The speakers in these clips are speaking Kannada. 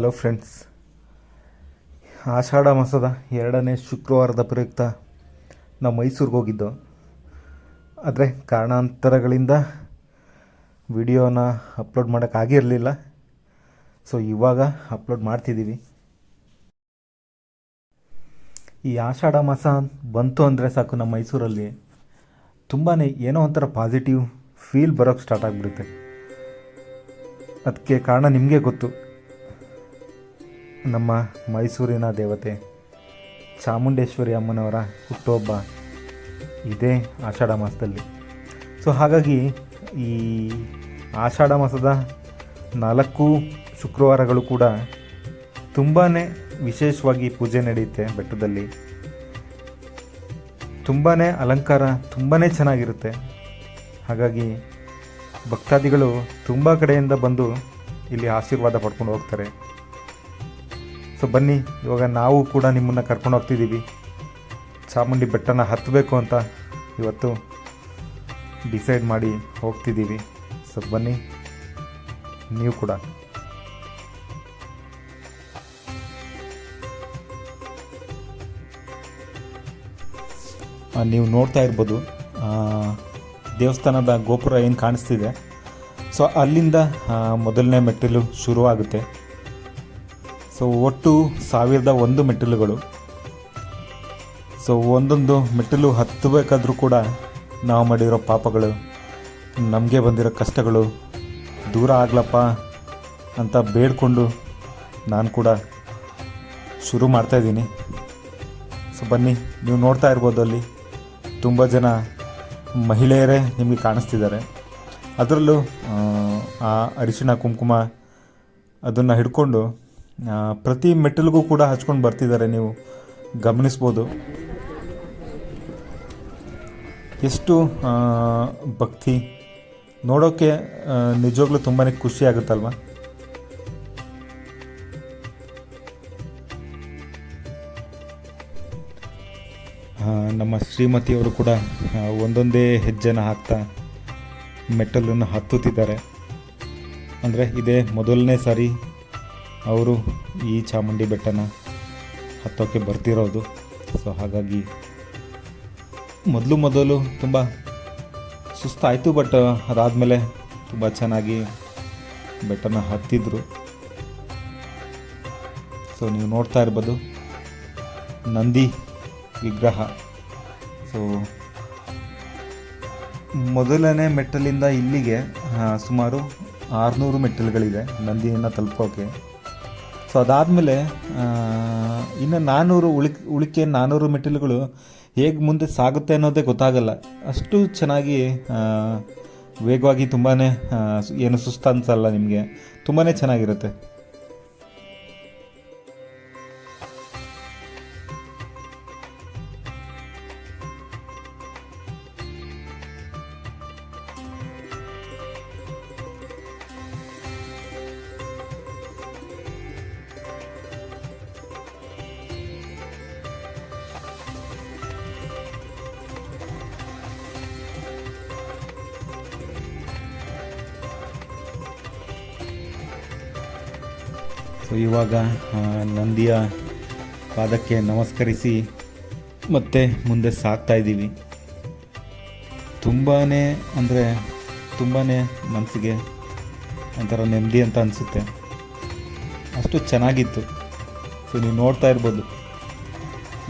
Hello friends. ಆಷಾಢ ಮಾಸದ ಎರಡನೇ ಶುಕ್ರವಾರದ ಪ್ರಯುಕ್ತ ನಾವು ಮೈಸೂರಿಗೆ ಹೋಗಿದ್ದು. ಆದರೆ ಕಾರಣಾಂತರಗಳಿಂದ ವಿಡಿಯೋನ ಅಪ್ಲೋಡ್ ಮಾಡೋಕ್ಕಾಗಿರಲಿಲ್ಲ ಸೊ ಇವಾಗ ಅಪ್ಲೋಡ್ ಮಾಡ್ತಿದ್ದೀವಿ ಈ ಆಷಾಢ ಮಾಸ ಬಂತು ಅಂದರೆ ಸಾಕು ನಮ್ಮ ಮೈಸೂರಲ್ಲಿ ತುಂಬಾ ಏನೋ ಒಂಥರ ಪಾಸಿಟಿವ್ ಫೀಲ್ ಬರೋಕ್ಕೆ ಸ್ಟಾರ್ಟ್ ಆಗಿಬಿಡುತ್ತೆ. ಅದಕ್ಕೆ ಕಾರಣ ನಿಮಗೆ ಗೊತ್ತು. ನಮ್ಮ ಮೈಸೂರಿನ ದೇವತೆ ಚಾಮುಂಡೇಶ್ವರಿ ಅಮ್ಮನವರ ಹುಟ್ಟುಹಬ್ಬ ಇದೇ ಆಷಾಢ ಮಾಸದಲ್ಲಿ. ಸೊ ಹಾಗಾಗಿ ಈ ಆಷಾಢ ಮಾಸದ ನಾಲ್ಕು ಶುಕ್ರವಾರಗಳು ಕೂಡ ತುಂಬಾ ವಿಶೇಷವಾಗಿ ಪೂಜೆ ನಡೆಯುತ್ತೆ ಬೆಟ್ಟದಲ್ಲಿ. ತುಂಬಾ ಅಲಂಕಾರ ತುಂಬಾ ಚೆನ್ನಾಗಿರುತ್ತೆ. ಹಾಗಾಗಿ ಭಕ್ತಾದಿಗಳು ತುಂಬ ಕಡೆಯಿಂದ ಬಂದು ಇಲ್ಲಿ ಆಶೀರ್ವಾದ ಪಡ್ಕೊಂಡು ಹೋಗ್ತಾರೆ. ಸೊ ಬನ್ನಿ, ಇವಾಗ ನಾವು ಕೂಡ ನಿಮ್ಮನ್ನು ಕರ್ಕೊಂಡು ಹೋಗ್ತಿದ್ದೀವಿ. ಚಾಮುಂಡಿ ಬೆಟ್ಟನ ಹತ್ತಬೇಕು ಅಂತ ಇವತ್ತು ಡಿಸೈಡ್ ಮಾಡಿ ಹೋಗ್ತಿದ್ದೀವಿ. ಸೊ ಬನ್ನಿ, ನೀವು ಕೂಡ. ನೀವು ನೋಡ್ತಾ ಇರ್ಬೋದು ದೇವಸ್ಥಾನದ ಗೋಪುರ ಏನು ಕಾಣಿಸ್ತಿದೆ. ಸೊ ಅಲ್ಲಿಂದ ಮೊದಲನೇ ಮೆಟ್ಟಿಲು ಶುರುವಾಗುತ್ತೆ. ಸೊ ಒಟ್ಟು ಸಾವಿರದ ಒಂದು ಮೆಟ್ಟಿಲುಗಳು. ಸೊ ಒಂದೊಂದು ಮೆಟ್ಟಿಲು ಹತ್ತಬೇಕಾದ್ರೂ ಕೂಡ ನಾವು ಮಾಡಿರೋ ಪಾಪಗಳು ನಮಗೆ ಬಂದಿರೋ ಕಷ್ಟಗಳು ದೂರ ಆಗ್ಲಪ್ಪ ಅಂತ ಬೇಡ್ಕೊಂಡು ನಾನು ಕೂಡ ಶುರು ಮಾಡ್ತಾಯಿದ್ದೀನಿ ಸೊ ಬನ್ನಿ ನೀವು ನೋಡ್ತಾ ಇರ್ಬೋದು ಅಲ್ಲಿ ತುಂಬ ಜನ ಮಹಿಳೆಯರೇ ನಿಮಗೆ ಕಾಣಿಸ್ತಿದ್ದಾರೆ. ಅದರಲ್ಲೂ ಆ, ಅರಿಶಿಣ ಕುಂಕುಮ ಅದನ್ನು ಹಿಡ್ಕೊಂಡು ಪ್ರತಿ ಮೆಟ್ಟಿಲಿಗೂ ಕೂಡ ಹಚ್ಕೊಂಡು ಬರ್ತಿದ್ದಾರೆ ನೀವು. ಗಮನಿಸ್ಬೋದು. ಎಷ್ಟು ಭಕ್ತಿ. ನೋಡೋಕ್ಕೆ ನಿಜವಾಗ್ಲೂ ತುಂಬಾ ಖುಷಿ ಆಗುತ್ತಲ್ವ? ನಮ್ಮ ಶ್ರೀಮತಿಯವರು ಕೂಡ ಒಂದೊಂದೇ ಹೆಜ್ಜೆನ ಹಾಕ್ತಾ ಮೆಟ್ಟಲನ್ನು ಹತ್ತುತ್ತಿದ್ದಾರೆ. ಅಂದರೆ ಇದೇ ಮೊದಲನೇ ಸಾರಿ ಅವರು ಈ ಚಾಮುಂಡಿ ಬೆಟ್ಟನ ಹತ್ತೋಕ್ಕೆ ಬರ್ತಿರೋದು. ಸೊ ಹಾಗಾಗಿ ಮೊದಲು ಮೊದಲು ತುಂಬ ಸುಸ್ತಾಯಿತು ಬಟ್ ಅದಾದಮೇಲೆ ತುಂಬ ಚೆನ್ನಾಗಿ ಬೆಟ್ಟನ ಹತ್ತಿದ್ರು. ಸೊ ನೀವು ನೋಡ್ತಾ ಇರ್ಬೋದು, ನಂದಿ ವಿಗ್ರಹ. ಸೊ ಮೊದಲನೇ ಮೆಟ್ಟಲಿಂದ ಇಲ್ಲಿಗೆ ಸುಮಾರು ಆರುನೂರು ಮೆಟ್ಟಲುಗಳಿದೆ ನಂದಿಯನ್ನು ತಲುಪೋಕೆ. ಸೊ ಅದಾದಮೇಲೆ ಇನ್ನು ನಾನ್ನೂರು ಉಳಿ, ಉಳಿಕೆ ನಾನ್ನೂರು ಮೆಟ್ಟಿಲುಗಳು ಹೇಗೆ ಮುಂದೆ ಸಾಗುತ್ತೆ ಅನ್ನೋದೇ ಗೊತ್ತಾಗಲ್ಲ. ಅಷ್ಟು ಚೆನ್ನಾಗಿ ವೇಗವಾಗಿ ತುಂಬಾ ಏನು ಸುಸ್ತು ಅನ್ಸಲ್ಲ ನಿಮಗೆ. ತುಂಬಾ ಚೆನ್ನಾಗಿರುತ್ತೆ. ಸೊ ಇವಾಗ ನಂದಿಯ ಪಾದಕ್ಕೆ ನಮಸ್ಕರಿಸಿ ಮತ್ತೆ ಮುಂದೆ ಸಾಗ್ತಾ ಇದ್ದೀವಿ. ತುಂಬಾ ಅಂದರೆ ತುಂಬಾ ಮನಸ್ಸಿಗೆ ಒಂಥರ ನೆಮ್ಮದಿ ಅಂತ ಅನಿಸುತ್ತೆ. ಅಷ್ಟು ಚೆನ್ನಾಗಿತ್ತು. ಸೊ ನೀವು ನೋಡ್ತಾ ಇರ್ಬೋದು.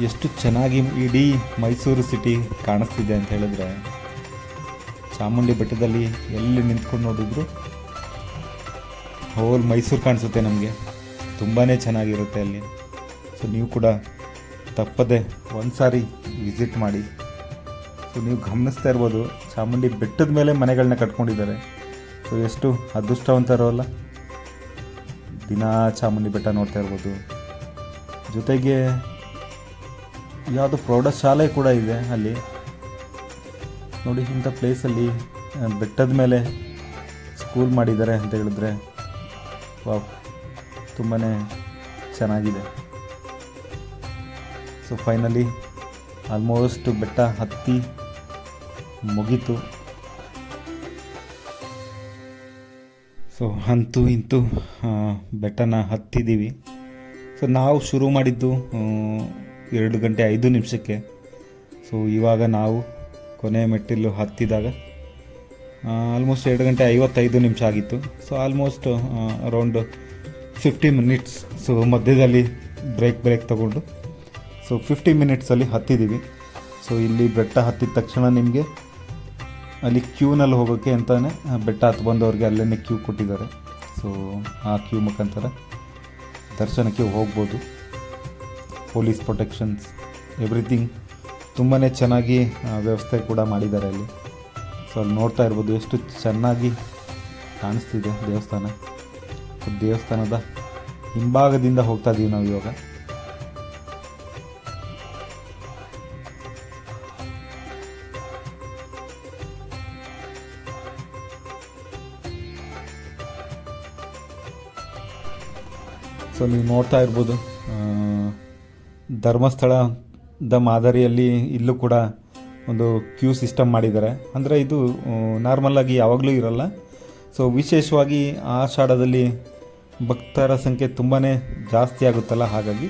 ಎಷ್ಟು ಚೆನ್ನಾಗಿ ಇಡೀ ಮೈಸೂರು ಸಿಟಿ ಕಾಣಿಸ್ತಿದೆ ಅಂತ ಹೇಳಿದ್ರೆ, ಚಾಮುಂಡಿ ಬೆಟ್ಟದಲ್ಲಿ ಎಲ್ಲಿ ನಿಂತ್ಕೊಂಡು ನೋಡಿದ್ರು ಹೋಲ್ ಮೈಸೂರು ಕಾಣಿಸುತ್ತೆ ನಮಗೆ. ತುಂಬಾ ಚೆನ್ನಾಗಿರುತ್ತೆ ಅಲ್ಲಿ. ಸೊ ನೀವು ಕೂಡ ತಪ್ಪದೆ ಒಂದು ಸಾರಿ ವಿಸಿಟ್ ಮಾಡಿ. ಸೊ ನೀವು ಗಮನಿಸ್ತಾ ಇರ್ಬೋದು, ಚಾಮುಂಡಿ ಬೆಟ್ಟದ ಮೇಲೆ ಮನೆಗಳನ್ನ ಕಟ್ಕೊಂಡಿದ್ದಾರೆ. ಸೊ ಎಷ್ಟು ಅದೃಷ್ಟವಂತರು ಅಲ್ಲ ದಿನ ಚಾಮುಂಡಿ ಬೆಟ್ಟ ನೋಡ್ತಾ ಇರ್ಬೋದು. ಜೊತೆಗೆ ಯಾವುದು ಪ್ರೌಢಶಾಲೆ ಕೂಡ ಇದೆ ಅಲ್ಲಿ. ನೋಡಿ, ಇಂಥ ಪ್ಲೇಸಲ್ಲಿ ಬೆಟ್ಟದ ಮೇಲೆ ಸ್ಕೂಲ್ ಮಾಡಿದ್ದಾರೆ ಅಂತ ಹೇಳಿದ್ರೆ, ವಾವ್. ತುಂಬಾ ಚೆನ್ನಾಗಿದೆ. ಸೊ ಫೈನಲಿ ಆಲ್ಮೋಸ್ಟ್ ಬೆಟ್ಟ ಹತ್ತಿ ಮುಗೀತು. ಸೊ ಅಂತೂ ಇಂತೂ ಬೆಟ್ಟನ ಹತ್ತಿದ್ದೀವಿ. ಸೊ ನಾವು ಶುರು ಮಾಡಿದ್ದು ಎರಡು ಗಂಟೆ ಐದು ನಿಮಿಷಕ್ಕೆ. ಸೊ ಇವಾಗ ನಾವು ಕೊನೆ ಮೆಟ್ಟಿಲು ಹತ್ತಿದಾಗ ಆಲ್ಮೋಸ್ಟ್ ಎರಡು ಗಂಟೆ ಐವತ್ತೈದು ನಿಮಿಷ ಆಗಿತ್ತು. So almost around fifty minutes so ಮಧ್ಯದಲ್ಲಿ ಬ್ರೇಕ್ ಬ್ರೇಕ್ ತಗೊಂಡು. ಸೊ ಫಿಫ್ಟಿ ಮಿನಿಟ್ಸಲ್ಲಿ ಹತ್ತಿದ್ದೀವಿ. ಸೊ ಇಲ್ಲಿ ಬೆಟ್ಟ ಹತ್ತಿದ ತಕ್ಷಣ ನಿಮಗೆ ಅಲ್ಲಿ ಕ್ಯೂನಲ್ಲಿ ಹೋಗೋಕ್ಕೆ ಅಂತಲೇ ಬೆಟ್ಟ ಹತ್ತು ಬಂದವ್ರಿಗೆ ಅಲ್ಲೇ ಕ್ಯೂ ಕೊಟ್ಟಿದ್ದಾರೆ. ಸೊ ಆ ಕ್ಯೂ ಮುಖಾಂತರ ದರ್ಶನಕ್ಕೆ ಹೋಗ್ಬೋದು. ಪೊಲೀಸ್ ಪ್ರೊಟೆಕ್ಷನ್ಸ್ ಎವ್ರಿಥಿಂಗ್ ತುಂಬಾ ಚೆನ್ನಾಗಿ ವ್ಯವಸ್ಥೆ ಕೂಡ ಮಾಡಿದ್ದಾರೆ ಅಲ್ಲಿ. ಸೊ ಅಲ್ಲಿ ನೋಡ್ತಾ ಇರ್ಬೋದು ಎಷ್ಟು ಚೆನ್ನಾಗಿ ಕಾಣಿಸ್ತಿದೆ ದೇವಸ್ಥಾನ. ದೇವಸ್ಥಾನದ ಹಿಂಭಾಗದಿಂದ ಹೋಗ್ತಾ ಇದ್ದೀವಿ ನಾವು ಇವಾಗ. ಸೊ ನೀವು ನೋಡ್ತಾ ಇರ್ಬೋದು ಧರ್ಮಸ್ಥಳದ ಮಾದರಿಯಲ್ಲಿ ಇಲ್ಲೂ ಕೂಡ ಒಂದು ಕ್ಯೂ ಸಿಸ್ಟಮ್ ಮಾಡಿದ್ದಾರೆ. ಅಂದರೆ ಇದು ನಾರ್ಮಲಾಗಿ ಯಾವಾಗಲೂ ಇರಲ್ಲ. ಸೊ ವಿಶೇಷವಾಗಿ ಆಷಾಢದಲ್ಲಿ ಭಕ್ತರ ಸಂಖ್ಯೆ ತುಂಬಾ ಜಾಸ್ತಿ ಆಗುತ್ತಲ್ಲ ಹಾಗಾಗಿ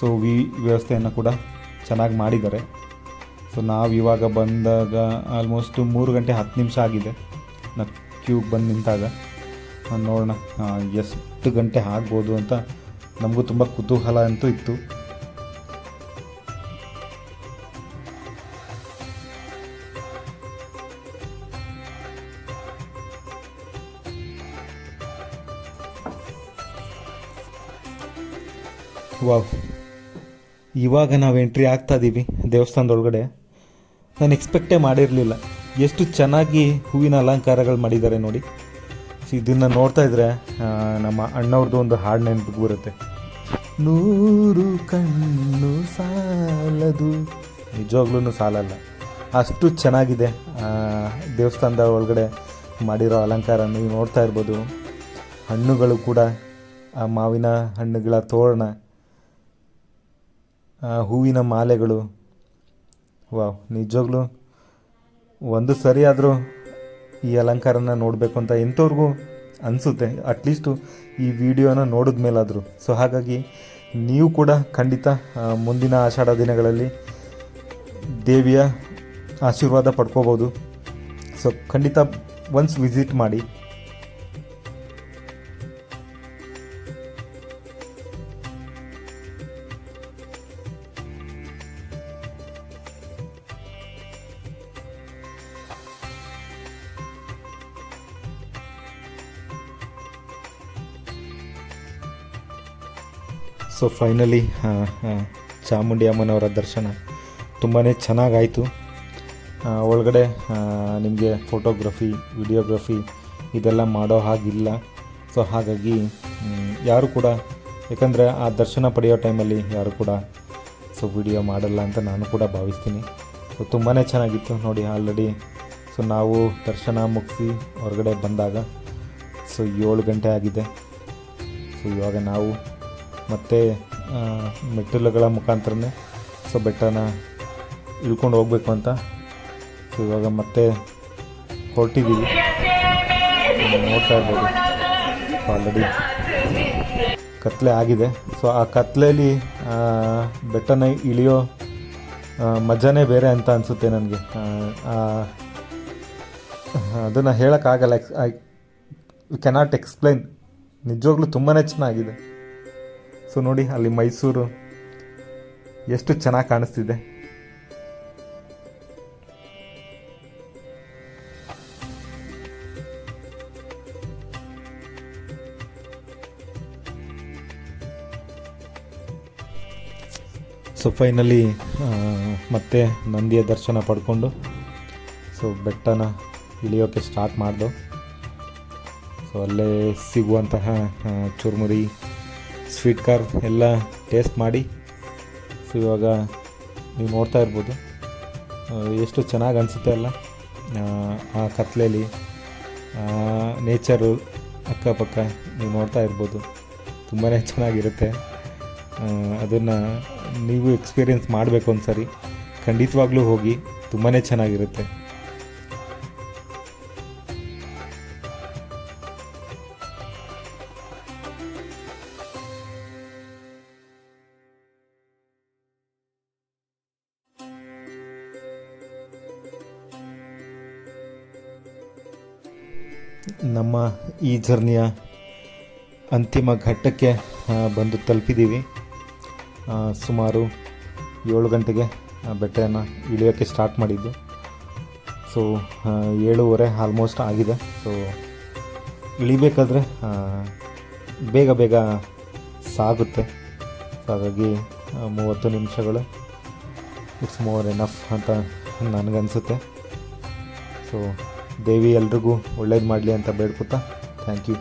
ಸೊ ವಿ ವ್ಯವಸ್ಥೆಯನ್ನು ಕೂಡ ಚೆನ್ನಾಗಿ ಮಾಡಿದ್ದಾರೆ. ಸೊ ನಾವು ಇವಾಗ ಬಂದಾಗ ಆಲ್ಮೋಸ್ಟ್ ಮೂರು ಗಂಟೆ ಹತ್ತು ನಿಮಿಷ ಆಗಿದೆ. ನಾ ಕ್ಯೂ ಬಂದು ನಿಂತಾಗ. ನೋಡೋಣ ಎಷ್ಟು ಗಂಟೆ ಆಗ್ಬೋದು ಅಂತ ನಮಗೂ ತುಂಬ ಕುತೂಹಲ ಅಂತೂ ಇತ್ತು. ವಾವ್. ಇವಾಗ ನಾವು ಎಂಟ್ರಿ ಆಗ್ತಾ ಇದ್ದೀವಿ ದೇವಸ್ಥಾನದೊಳಗಡೆ. ನಾನು ಎಕ್ಸ್ಪೆಕ್ಟೇ ಮಾಡಿರಲಿಲ್ಲ. ಎಷ್ಟು ಚೆನ್ನಾಗಿ ಹೂವಿನ ಅಲಂಕಾರಗಳು ಮಾಡಿದ್ದಾರೆ ನೋಡಿ. ಇದನ್ನು ನೋಡ್ತಾ ಇದ್ರೆ ನಮ್ಮ ಅಣ್ಣವ್ರದ್ದು ಒಂದು ಹಾಡು ನೆನಪಿಗೆ ಬರುತ್ತೆ. ನೂರು ಕಣ್ಣು ಸಾಲದು. ನಿಜವಾಗ್ಲೂ ಸಾಲಲ್ಲ. ಅಷ್ಟು ಚೆನ್ನಾಗಿದೆ ದೇವಸ್ಥಾನದ ಒಳಗಡೆ ಮಾಡಿರೋ ಅಲಂಕಾರ ನೀವು ನೋಡ್ತಾ ಇರ್ಬೋದು. ಹಣ್ಣುಗಳು ಕೂಡ, ಆ ಮಾವಿನ ಹಣ್ಣುಗಳ ತೋರಣ. ಹೂವಿನ ಮಾಲೆಗಳು. ವಾವ್, ನಿಜವಾಗ್ಲೂ ಒಂದು ಸರಿ ಆದರೂ ಈ ಅಲಂಕಾರನ ನೋಡಬೇಕು ಅಂತ ಎಂಥವ್ರಿಗೂ ಅನಿಸುತ್ತೆ. ಅಟ್ಲೀಸ್ಟು ಈ ವಿಡಿಯೋನ ನೋಡಿದ ಮೇಲಾದರೂ. ಸೊ ಹಾಗಾಗಿ ನೀವು ಕೂಡ ಖಂಡಿತ ಮುಂದಿನ ಆಷಾಢ ದಿನಗಳಲ್ಲಿ ದೇವಿಯ ಆಶೀರ್ವಾದ ಪಡ್ಕೋಬೋದು. ಸೊ ಖಂಡಿತ ಒನ್ಸ್ ವಿಸಿಟ್ ಮಾಡಿ. ಸೊ ಫೈನಲಿ ಚಾಮುಂಡಿ ಅಮ್ಮನವರ ದರ್ಶನ ತುಂಬಾ ಚೆನ್ನಾಗಾಯಿತು. ಒಳಗಡೆ ನಿಮಗೆ ಫೋಟೋಗ್ರಫಿ ವಿಡಿಯೋಗ್ರಫಿ ಇದೆಲ್ಲ ಮಾಡೋ ಹಾಗಿಲ್ಲ. ಸೊ ಹಾಗಾಗಿ ಯಾರು ಕೂಡ, ಯಾಕಂದರೆ ಆ ದರ್ಶನ ಪಡೆಯೋ ಟೈಮಲ್ಲಿ ಯಾರು ಕೂಡ ಸೊ ವಿಡಿಯೋ ಮಾಡಲ್ಲ ಅಂತ ನಾನು ಕೂಡ ಭಾವಿಸ್ತೀನಿ. ಸೊ ತುಂಬಾ ಚೆನ್ನಾಗಿತ್ತು ನೋಡಿ ಆಲ್ರೆಡಿ ಸೊ ನಾವು ದರ್ಶನ ಮುಗಿಸಿ ಹೊರಗಡೆ ಬಂದಾಗ ಸೊ ಏಳು ಗಂಟೆ ಆಗಿದೆ. ಸೊ ಇವಾಗ ನಾವು ಮತ್ತೆ ಮೆಟ್ಟಿಲುಗಳ ಮುಖಾಂತರನೇ ಸೊ ಬೆಟ್ಟನ ಇಳ್ಕೊಂಡು ಹೋಗ್ಬೇಕು ಅಂತ. ಸೊ ಇವಾಗ ಮತ್ತೆ ಹೊರಟಿದ್ದೀವಿ ನೋಡ್ತಾ ಇರ್ಬೋದು. ಆಲ್ರೆಡಿ ಕತ್ಲೆ ಆಗಿದೆ. ಸೊ ಆ ಕತ್ಲೆಯಲ್ಲಿ ಬೆಟ್ಟನ ಇಳಿಯೋ ಮಜಾನೇ ಬೇರೆ ಅಂತ ಅನಿಸುತ್ತೆ ನನಗೆ. ಅದನ್ನು ಹೇಳೋಕ್ಕಾಗಲ್ಲ. ಎಕ್ಸ್ ಐ ಕೆನಾಟ್ ಎಕ್ಸ್ಪ್ಲೈನ್ ನಿಜವಾಗ್ಲೂ ತುಂಬಾ ಚೆನ್ನಾಗಿದೆ. ಸೊ ನೋಡಿ, ಅಲ್ಲಿ ಮೈಸೂರು ಎಷ್ಟು ಚೆನ್ನಾಗಿ ಕಾಣಿಸ್ತಿದೆ. ಸೊ ಫೈನಲಿ ಮತ್ತೆ ನಂದಿಯ ದರ್ಶನ ಪಡ್ಕೊಂಡು ಸೊ ಬೆಟ್ಟನ ಇಳಿಯೋಕ್ಕೆ ಸ್ಟಾರ್ಟ್ ಮಾಡ್ದು. ಸೊ ಅಲ್ಲೇ ಸಿಗುವಂತಹ ಚುರುಮುರಿ ಸ್ವೀಟ್ ಕಾರ್ ಎಲ್ಲ ಟೇಸ್ಟ್ ಮಾಡಿ. ಸೊ ಇವಾಗ ನೀವು ನೋಡ್ತಾ ಇರ್ಬೋದು. ಎಷ್ಟು ಚೆನ್ನಾಗಿ ಅನಿಸುತ್ತೆ ಅಲ್ಲ? ಆ, ಕತ್ಲೆಯಲ್ಲಿ ನೇಚರು ಅಕ್ಕಪಕ್ಕ ನೀವು ನೋಡ್ತಾ ಇರ್ಬೋದು. ತುಂಬಾ ಚೆನ್ನಾಗಿರುತ್ತೆ. ಅದನ್ನು ನೀವು ಎಕ್ಸ್ಪೀರಿಯೆನ್ಸ್ ಮಾಡಬೇಕು ಒಂದು ಸರಿ ಖಂಡಿತವಾಗ್ಲೂ ಹೋಗಿ ತುಂಬಾ ಚೆನ್ನಾಗಿರುತ್ತೆ. ನಮ್ಮ ಈ ಜರ್ನಿಯ ಅಂತಿಮ ಘಟ್ಟಕ್ಕೆ ಬಂದು ತಲುಪಿದ್ದೀವಿ. ಸುಮಾರು ಏಳು ಗಂಟೆಗೆ ಬೆಟ್ಟೆಯನ್ನು ಇಳಿಯೋಕ್ಕೆ ಸ್ಟಾರ್ಟ್ ಮಾಡಿದ್ದು. ಸೊ ಏಳುವರೆ ಆಲ್ಮೋಸ್ಟ್ ಆಗಿದೆ. ಸೊ ಇಳಿಬೇಕಾದ್ರೆ ಬೇಗ ಬೇಗ ಸಾಗುತ್ತೆ. ಹಾಗಾಗಿ ಮೂವತ್ತು ನಿಮಿಷಗಳು ಇಟ್ಸ್ ಮೋರ್ ಎನಫ್ ಅಂತ ನನಗನ್ಸುತ್ತೆ. ಸೊ ದೇವಿ ಎಲ್ರಿಗೂ ಒಳ್ಳೇದು ಮಾಡಲಿ ಅಂತ ಬೇಡ್ಕೊತಾ. Thank you